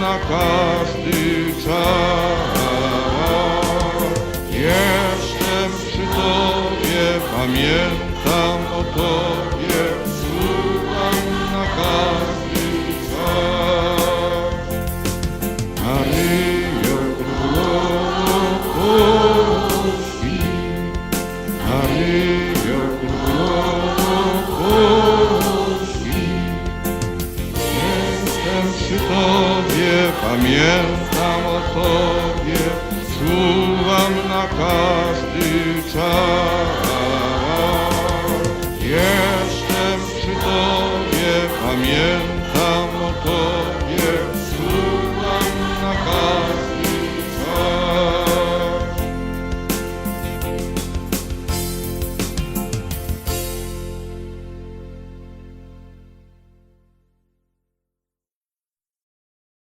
na każdy czas. Jestem przy Tobie, pamiętam o Tobie, słucham na każdy czas. Maryjo, Królowo Polski, Maryjo, Królowo Polski, Jestem przy Tobie, pamiętam o Tobie, czuwam na każdy czas. Jestem przy Tobie, pamiętam